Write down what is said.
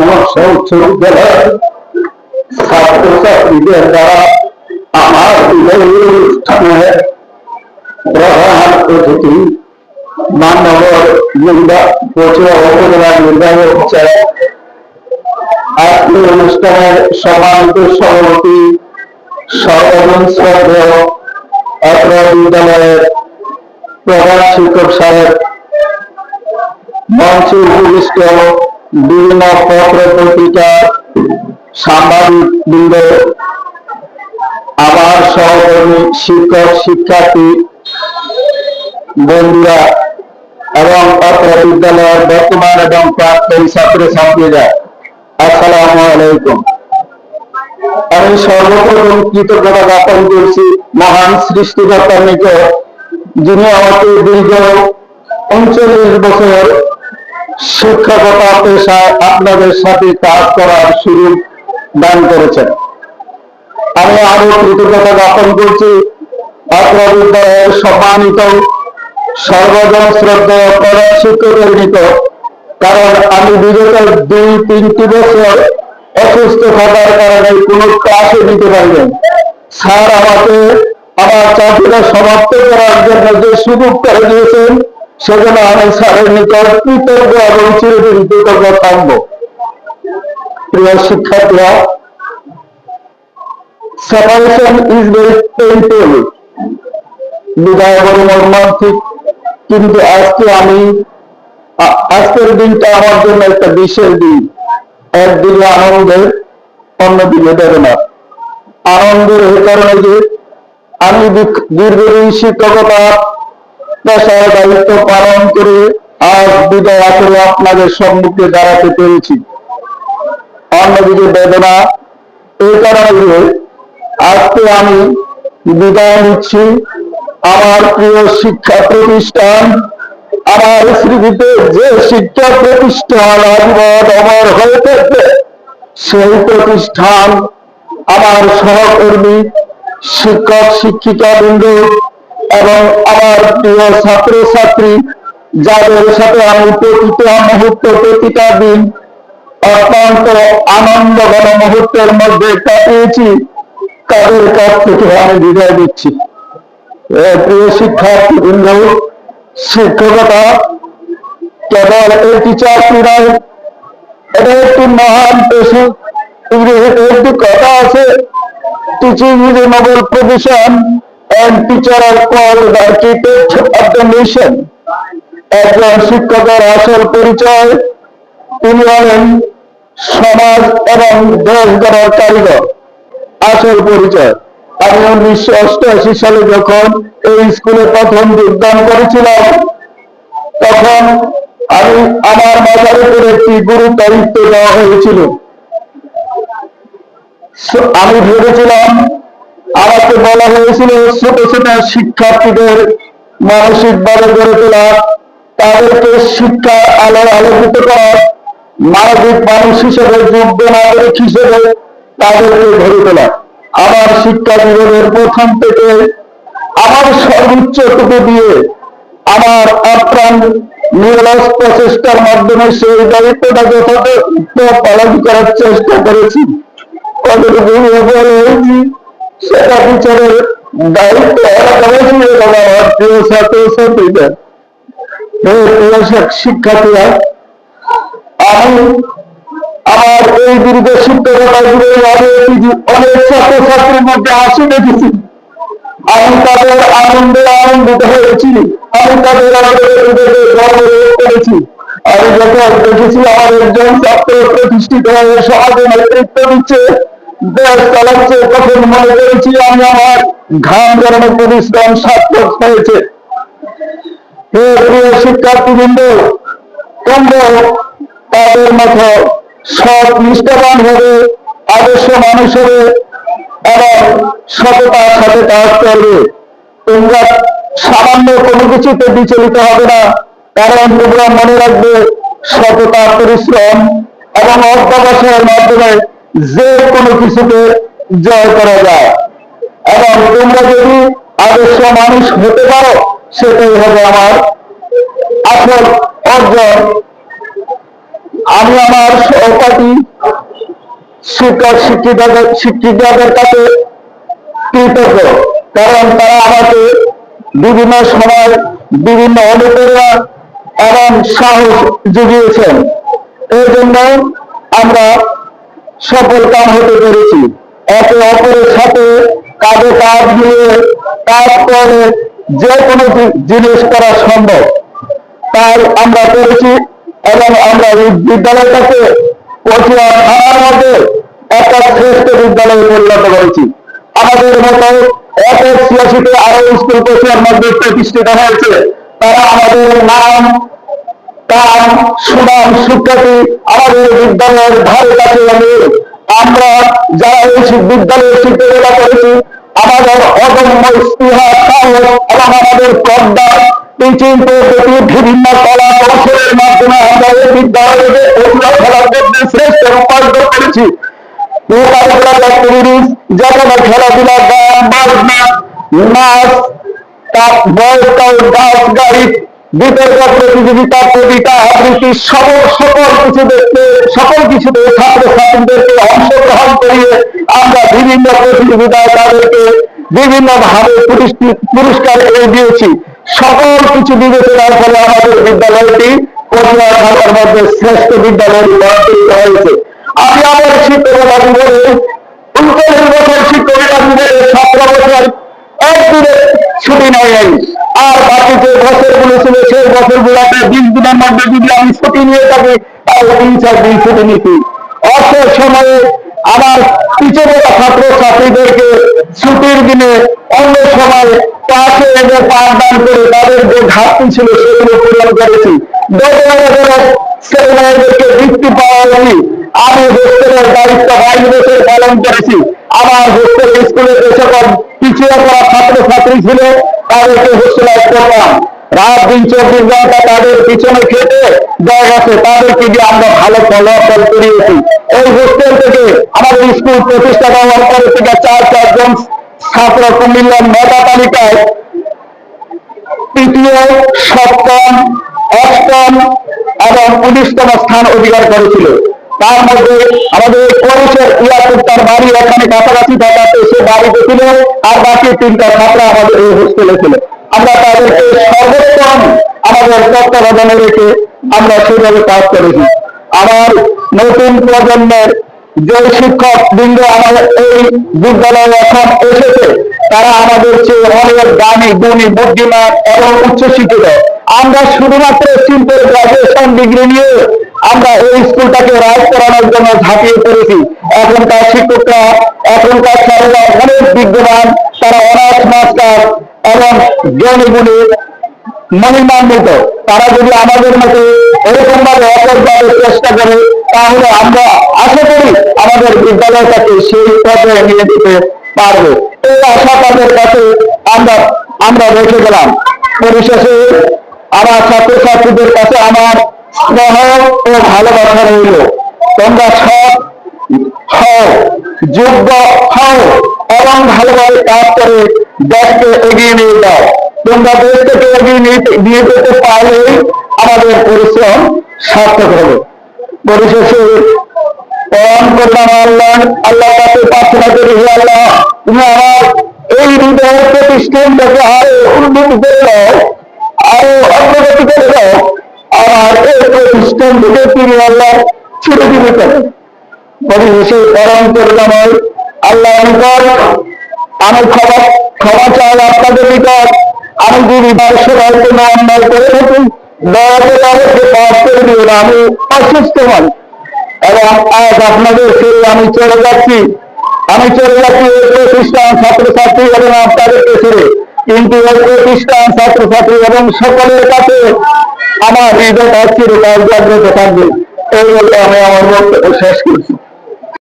মশা উচ্চ বিদ্যালয়ের ছাত্রছাত্রীদের দ্বারা আমার বিদায়ী অনুষ্ঠানে প্রধান অতিথি মাননগর জিন্দা পচুয়া উপজেলা অনুষ্ঠানের সভাপতি বিদ্যালয়ের প্রধান শিক্ষক সাহেব মঞ্চে বিভিন্ন পত্র পত্রিকা সাংবাদিক বৃন্দ আমার সহকর্মী, শিক্ষক, শিক্ষার্থী, বন্ধুরা, এবং অত্র বিদ্যালয়ের বর্তমান এবং প্রাক্তন ছাত্র ছাত্রীরা আসসালামু আলাইকুম। আমি সর্বপ্রথম কৃতজ্ঞতা জ্ঞাপন করছি মহান সৃষ্টিকর্তার নিকট, যিনি আমাকে দীর্ঘ উনচল্লিশ বছর শিক্ষকতা পেশায় আপনাদের সাথে কাজ করার সুযোগ দান করেছেন। আমি আরও কৃতজ্ঞতা জ্ঞাপন করছি বিদ্যালয়ের সম্মানিত, সর্বজন প্রধান শিক্ষকের নিকট কারণ আমি বিগত দুই, তিনটি বছর অসুস্থ থাকার কারণে কোনো ক্লাসে নিতে পারিনি। স্যার আমাকে আমার চাকরিটা সমাপ্ত করার জন্য যে সুযোগ করে দিয়েছেন সেজন্য আমি স্যারের নিকট কৃতজ্ঞ এবং চিরদিন কৃতজ্ঞ থাকব। প্রিয় শিক্ষার্থীরা সেপারেশন ইজ ভেরি পেইনফুল বিদায় বড় মর্মান্তিক, কিন্তু আজকে আমি আজকের দিনটা আমার জন্য একটা বিশেষ দিন। একদিকে আনন্দের অন্যদিকে বেদনা। আনন্দের এই কারণে যে আমি দীর্ঘ- দীর্ঘদিন শিক্ষকতা পেশার দায়িত্ব পালন করে আজ বিদায় আপনাদের সম্মুখে দাঁড়াতে পেরেছি। অন্যদিকে বেদনা, এই কারণে আজকে আমি বিদায় নিচ্ছি আমার প্রিয় শিক্ষা প্রতিষ্ঠান, আমার স্মৃতিতে যে শিক্ষা প্রতিষ্ঠান আজীবন অমর হয়ে থাকবে, সেই প্রতিষ্ঠান আমার সহকর্মী, শিক্ষক শিক্ষিকা বৃন্দ এবং আমার প্রিয় ছাত্র ছাত্রী যাদের সাথে আমি প্রতিটা মুহূর্ত প্রতিটা দিন অত্যন্ত আনন্দ ঘন মুহূর্তের মধ্যে কাটিয়েছি, তাদের কাছ থেকে আমি বিদায় দিচ্ছি প্রিয় শিক্ষার্থী বৃন্দ, শিক্ষকতা কেবল একটি চাকরি নয় এটা একটি মহান পেশা। একটি কথা আছে teaching is a noble profession and teacher are called the architect of the nation একজন শিক্ষকের আসল পরিচয়, তিনি হলেন সমাজ এবং দেশ গড়ার কারিগর। আসল পরিচয়। আমি উনিশশো অষ্টআশি সালে যখন এই স্কুলে প্রথম যোগদান করেছিলাম, তখন আমি আমার মাথার উপর একটি গুরু দায়িত্ব দেওয়া হয়েছিল। আমি ভেবেছিলাম আমাকে বলা হয়েছিল ছোট ছোট শিক্ষার্থীদের মানসিক ভাবে গড়ে তোলা। তাদেরকে শিক্ষার আলো আলোকিত করা, মানবিক মানুষ হিসেবে যোগ্য নাগরিক হিসেবে তাদেরকে গড়ে তোলা। আমার শিক্ষা জীবনের প্রথম থেকে আমার সর্বোচ্চটুকু দিয়ে আমার আপ্রাণ নিরলস প্রচেষ্টার মাধ্যমে সেই দায়িত্বটা যথাযথ পালন করার চেষ্টা করেছি। কতটুকু সেটা বিচারের দায়িত্ব শিক্ষার্থীরা, আমি আমার এই দীর্ঘ শিক্ষকতা মধ্যে দেখেছি। আমি তাদের আনন্দে আনন্দিত হয়েছি। আমি তাদের করেছি। আমি যখন দেখেছি আমার একজন ছাত্র প্রতিষ্ঠিত হয়ে সমাজে নেতৃত্ব দিচ্ছে দেশ মনে করেছি আমি আমার। ঘাম জড়ানো পরিশ্রম সার্থক হয়েছে। শিক্ষার্থীবৃন্দ তোমরা তাদের মতো নিষ্ঠাবান হবে আদর্শ মানুষ হবে এবং সততার সাথে কাজ করবে। তোমরা সামান্য কোনো কিছুতে বিচলিত হবে না, কারণ তোমরা মনে রাখবে সততা, পরিশ্রম এবং অধ্যবসায়ের মাধ্যমে যে কোনো কিছুকে জয় করা যায়। এবং তোমরা যদি আদর্শ মানুষ হতে পারো, সেটাই হবে আমার আসল অর্জন। আমি আমার সহপাঠী শিক্ষক শিক্ষিকাদের শিক্ষিকাদের কাছে কৃতজ্ঞ, কারণ তারা আমাকে বিভিন্ন সময় বিভিন্ন অনুপ্রেরণা এবং সাহস জুগিয়েছেন। এই জন্য আমরা সফল কাম হতে পেরেছি। একে অপরের সাথে কাজে কাজ মিলিয়ে কাজ করে যে কোনো জিনিস করা সম্ভব। তাই আমরা করেছি এবং আমরা এই বিদ্যালয়টাকে পটিয়া থানার মধ্যে একটা শ্রেষ্ঠ বিদ্যালয়ে পরিণত করেছি। আমাদের মতো এক ছিয়াশিতে আরও স্কুল প্রতিষ্ঠিত হয়েছে। তারা আমাদের নাম তার সুনাম সুখ্যাতি আমাদের বিদ্যালয়ের ধারে কাছে আমি আমরা যারা এই বিদ্যালয়ের শিক্ষকতা করেছি, আমাদের অদম্য স্পৃহা সাহস এবং আমাদের প্রজ্ঞা টিচিং পদ্ধতি বিভিন্ন কলা কৌশলের মাধ্যমে আমরা এই বিদ্যালয়কে অন্য খেলার মধ্যে শ্রেষ্ঠ রূপান্তর করেছি। যেমন খেলাধুলা, গান, বাজনা, নাচ তার গাছ গাড়ি বিতর্ক প্রতিযোগিতা কবিতা আবৃত্তি সকল সকল কিছু দেখতে সকল কিছুতে ছাত্র ছাত্রীদেরকে অংশগ্রহণ করিয়ে আমরা বিভিন্ন প্রতিযোগিতায় তাদেরকে বিভিন্ন ভাবে পুরস্কার এনে দিয়েছি। সকল কিছু বিবেচনার ফলে আমাদের বিদ্যালয়টি পটিয়া ঢাকার মধ্যে শ্রেষ্ঠ বিদ্যালয়ে রূপান্তরিত হয়েছে। আমি আমার শিক্ষকতা জীবনে উনচল্লিশ বছর শিক্ষকতা জীবনে সতেরো বছর একদিনে ছুটি নেয় আমি আমার ছাত্রীদেরকে ছুটির দিনে অন্য সময় এনে পাঠদান করে তাদের যে ঘাটতি ছিল, সেগুলো পূরণ করেছি। ছেলেমেয়েদেরকে বৃত্তি পাওয়া আমি হোস্টেলের দায়িত্ব পালন করেছি। আমার হোস্টেল স্কুলে যে সকল পিছিয়ে পড়া ছাত্র ছিল তাদেরকে করতাম রাত দিন চব্বিশ ঘণ্টা তাদের পিছনে খেতে গেছে তাদেরকে দিয়ে আমরা ভালো ফলাফল করিয়েছি। এই হোস্টেল থেকে আমাদের স্কুল প্রতিষ্ঠা হওয়ার পরে থেকে চার চারজন ছাত্র কুমিল্লার মেধা তালিকায় তৃতীয়, সপ্তম, অষ্টম এবং উনিশতম স্থান অধিকার করেছিল। তার মধ্যে আমাদের তার বাড়ি এখানে কাছাকাছি সে বাড়িতে ছিল আর বাকি তিনটা ছাত্র আমাদের এই হোস্টেলে ছিল। আমরা তাদেরকে সর্বোত্তম আমাদের তত্ত্বাবধানে রেখে আমরা সেভাবে কাজ করেছি। আমার নতুন প্রজন্মের যে শিক্ষক বৃন্দ আমাদের এই বিদ্যালয়ে এখন এসেছে, তারা আমাদের চেয়ে অনেক দামি, গুণী, বুদ্ধিমান এবং উচ্চশিক্ষিত। আমরা শুধুমাত্র সিম্পল গ্রাজুয়েশন ডিগ্রি নিয়ে আমরা এই স্কুলটাকে রাজ করানোর জন্য ঝাঁপিয়ে পড়েছি। এখনকার শিক্ষকরা, এখনকার স্যারেরা অনেক বিদ্যমান, তারা অনার্স মাস্টার এবং জ্ঞানীগুলি মহিমান্বিত তারা যদি আমাদের মতো এরকম ভাবে অপরভাবে চেষ্টা করে, তাহলে আমরা আশা করি আমাদের বিদ্যালয়টাকে সেই পথে নিয়ে যেতে পারবে। এই আশা তাদের কাছে আমরা আমরা রেখে গেলাম। পরিশেষে আমার ছাত্রছাত্রীদের কাছে আমার স্নেহ ও ভালোবাসা রইল। তোমরা সব হও, যোগ্য হও, এবং ভালোভাবে কাজ করে দেশকে এগিয়ে নিয়ে যাও। তোমরা দেশকে এগিয়ে নিয়ে যেতে পারলেই আমাদের পরিশ্রম সার্থক হবে। পরিশেষে পরম করলাম আল্লাহ আল্লাহ কাছে প্রার্থনা করি হে আল্লাহ, তুমি আমার এই হৃদয়ের প্রতিষ্ঠানটাকে আরও উন্নত করে দাও, আরও অগ্রগতি করে দাও। থেকে তুমি আল্লাহ দিতে পারে পরিবেশে পরম আল্লাহ আমি ক্ষমা ক্ষমা চাই আপনাদের নিকট আমি যদি করে আমি অসুস্থ হই এবং আজ আপনাদের ছেড়ে আমি চলে যাচ্ছি আমি চলে যাচ্ছি ছাত্রছাত্রী এবং আপনাদেরকে ছেড়ে কিন্তু ছাত্রছাত্রী এবং সকলের কাছে আমার হৃদয় চিরকাল জাগ্রত থাকবে এই বলে আমি আমার বক্তব্য শেষ করছি।